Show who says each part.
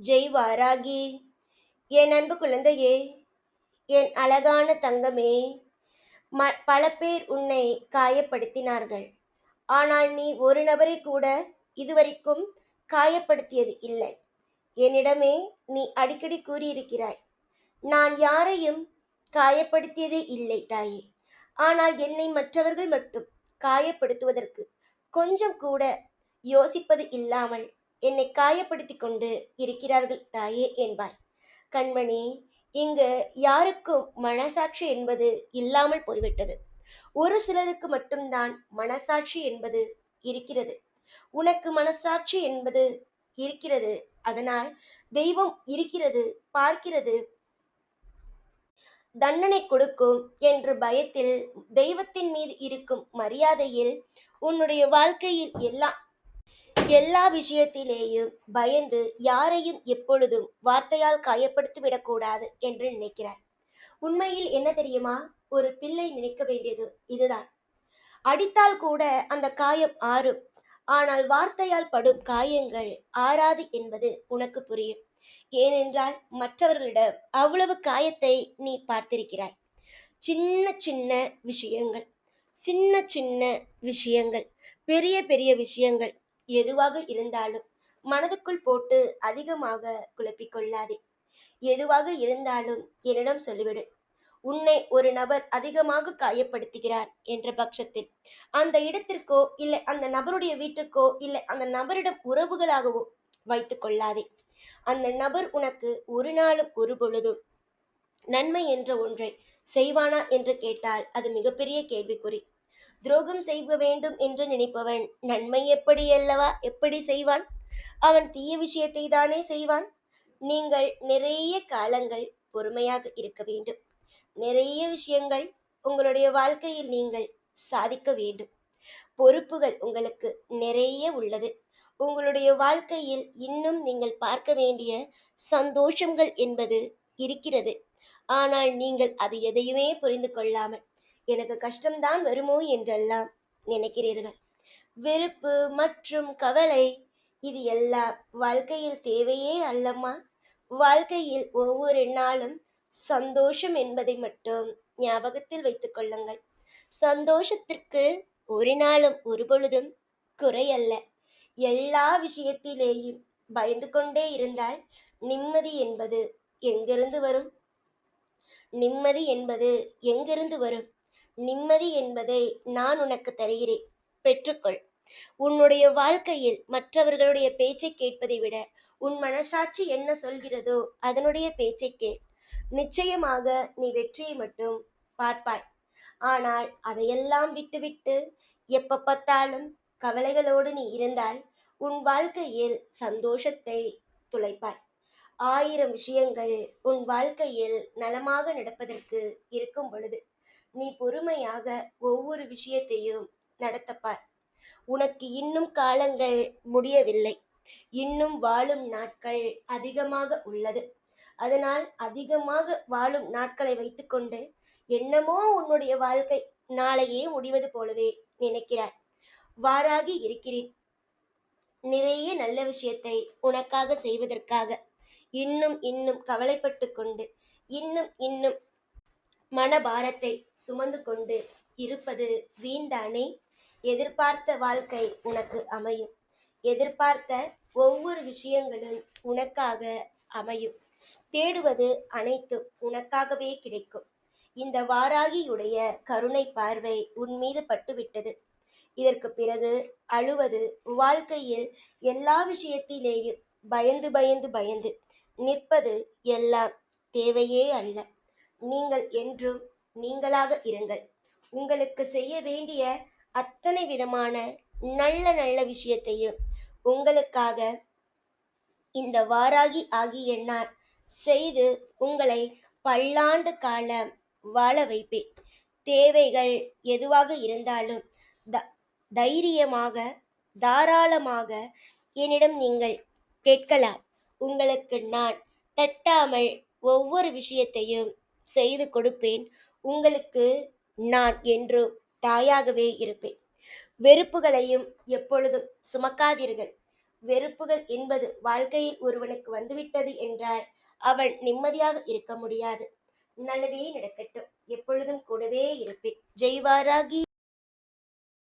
Speaker 1: ஜெய் வாராகி என் அன்பு குழந்தையே என் அழகான தங்கமே ம பல பேர் உன்னை காயப்படுத்தினார்கள். ஆனால் நீ ஒரு நபரை கூட இதுவரைக்கும் காயப்படுத்தியது இல்லை. என்னிடமே நீ அடிக்கடி கூறியிருக்கிறாய். நான் யாரையும் காயப்படுத்தியதே இல்லை தாயே. ஆனால் என்னை மற்றவர்கள் மட்டும் காயப்படுத்துவதற்கு கொஞ்சம் கூட யோசிப்பது இல்லாமல் என்னை காயப்படுத்தி கொண்டு இருக்கிறார்கள் தாயே என்பாய். கண்மணி இங்கு யாருக்கும் மனசாட்சி என்பது இல்லாமல் போய்விட்டது. ஒரு சிலருக்கு மட்டும்தான் மனசாட்சி என்பது இருக்கிறது. உனக்கு மனசாட்சி என்பது இருக்கிறது அதனால் தெய்வம் இருக்கிறது பார்க்கிறது. தண்டனை கொடுக்கும் என்று பயத்தில் தெய்வத்தின் மீது இருக்கும் மரியாதையில் உன்னுடைய வாழ்க்கையில் எல்லாம் எல்லா விஷயத்திலேயும் பயந்து யாரையும் எப்பொழுதும் வார்த்தையால் காயப்படுத்தி விடக்கூடாது என்று நினைக்கிறார். உண்மையில் என்ன தெரியுமா? ஒரு பிள்ளை நினைக்க வேண்டியது இதுதான். அடித்தால் கூட அந்த காயம் ஆறும். ஆனால் வார்த்தையால் படும் காயங்கள் ஆறாது என்பது உனக்கு புரியும். ஏனென்றால் மற்றவர்களிடம் அவ்வளவு காயத்தை நீ பார்த்திருக்கிறாய். சின்ன சின்ன விஷயங்கள் சின்ன சின்ன விஷயங்கள் பெரிய பெரிய விஷயங்கள் எதுவாக இருந்தாலும் மனதுக்குள் போட்டு அதிகமாக குழப்பிக் கொள்ளாதே எதுவாக இருந்தாலும் என்னிடம் சொல்லிவிடு. உன்னை ஒரு நபர் அதிகமாக காயப்படுத்துகிறார் என்ற பட்சத்தில் அந்த இடத்திற்கோ இல்லை அந்த நபருடைய வீட்டுக்கோ இல்லை அந்த நபரிடம் உறவுகளாகவோ வைத்துக் கொள்ளாதே. அந்த நபர் உனக்கு ஒரு நாளும் ஒரு பொழுதும் நன்மை என்ற ஒன்றை செய்வானா என்று கேட்டால் அது மிகப்பெரிய கேள்விக்குறி. துரோகம் செய்ய வேண்டும் என்று நினைப்பவன் நன்மை எப்படி அல்லவா? எப்படி செய்வான்? அவன் தீய விஷயத்தை தானே செய்வான்? நீங்கள் நிறைய காலங்கள் பொறுமையாக இருக்க வேண்டும். நிறைய விஷயங்கள் உங்களுடைய வாழ்க்கையில் நீங்கள் சாதிக்க வேண்டும். பொறுப்புகள் உங்களுக்கு நிறைய உள்ளது. உங்களுடைய வாழ்க்கையில் இன்னும் நீங்கள் பார்க்க வேண்டிய சந்தோஷங்கள் என்பது இருக்கிறது. ஆனால் நீங்கள் அது எதையுமே புரிந்து கொள்ளாமல் எனக்கு கஷ்டம்தான் வருமோ என்றெல்லாம் நினைக்கிறீர்கள். வெறுப்பு மற்றும் கவலை இது எல்லாம் வாழ்க்கையில் தேவையே அல்லம்மா. வாழ்க்கையில் ஒவ்வொரு நாளும் சந்தோஷம் என்பதை மட்டும் ஞாபகத்தில் வைத்துக் கொள்ளுங்கள். சந்தோஷத்திற்கு ஒரு நாளும் ஒரு பொழுதும் குறையல்ல. எல்லா விஷயத்திலேயும் பயந்து கொண்டே இருந்தால் நிம்மதி என்பது எங்கிருந்து வரும்? நிம்மதி என்பது எங்கிருந்து வரும்? நிம்மதி என்பதை நான் உனக்கு தருகிறேன். பெற்றுக்கொள். உன்னுடைய வாழ்க்கையில் மற்றவர்களுடைய பேச்சை கேட்பதை விட உன் மனசாட்சி என்ன சொல்கிறதோ அதனுடைய பேச்சை கேள். நிச்சயமாக நீ வெற்றியை மட்டும் பார்ப்பாய். ஆனால் அதையெல்லாம் விட்டுவிட்டு எப்ப பார்த்தாலும் கவலைகளோடு நீ இருந்தால் உன் வாழ்க்கையில் சந்தோஷத்தை துளைப்பாய். ஆயிரம் விஷயங்கள் உன் வாழ்க்கையில் நலமாக நடப்பதற்கு இருக்கும் பொழுது நீ பொறுமையாக ஒவ்வொரு விஷயத்தையும் நடத்தப்பார். உனக்கு இன்னும் காலங்கள் முடியவில்லை. இன்னும் வாழும் நாட்கள் அதிகமாக உள்ளது. அதனால் அதிகமாக வாழும் நாட்களை வைத்துக்கொண்டு என்னமோ உன்னுடைய வாழ்க்கை நாளையே முடிவது போலவே நினைக்கிறாய். வாராகி இருக்கிறேன். நிறைய நல்ல விஷயத்தை உனக்காக செய்வதற்காக. இன்னும் இன்னும் கவலைப்பட்டு கொண்டு இன்னும் இன்னும் மனபாரத்தை சுமந்து கொண்டு இருப்பது வீண்தானே? எதிர்பார்த்த வாழ்க்கை உனக்கு அமையும். எதிர்பார்த்த ஒவ்வொரு விஷயங்களும் உனக்காக அமையும். தேடுவது அனைத்தும் உனக்காகவே கிடைக்கும். இந்த வாராகியுடைய கருணை பார்வை உன் மீது பட்டுவிட்டது. இதற்கு பிறகு அழுவது வாழ்க்கையில் எல்லா விஷயத்திலேயும் பயந்து பயந்து பயந்து நிற்பது எல்லாம் தேவையே அல்ல. நீங்கள் என்றும் நீங்களாக இருங்கள். உங்களுக்கு செய்ய வேண்டிய அத்தனை விதமான நல்ல நல்ல விஷயத்தையும் உங்களுக்காக இந்த வாராகி ஆகிய நான் செய்து உங்களை பல்லாண்டு காலம் வாழ வைப்பேன். தேவைகள் எதுவாக இருந்தாலும் த தைரியமாக தாராளமாக என்னிடம் நீங்கள் கேட்கலாம். உங்களுக்கு நான் தட்டாமல் ஒவ்வொரு விஷயத்தையும் செய்து கொடுப்பேன். உங்களுக்கு நான் என்றும் தாயாகவே இருப்பேன். வெறுப்புகளையும் எப்பொழுதும் சுமக்காதீர்கள். வெறுப்புகள் என்பது வாழ்க்கையில் ஒருவனுக்கு வந்துவிட்டது என்றால் அவன் நிம்மதியாக இருக்க முடியாது. நல்லதே நடக்கட்டும். எப்பொழுதும் கூடவே இருப்பேன். ஜெய்வாராகி.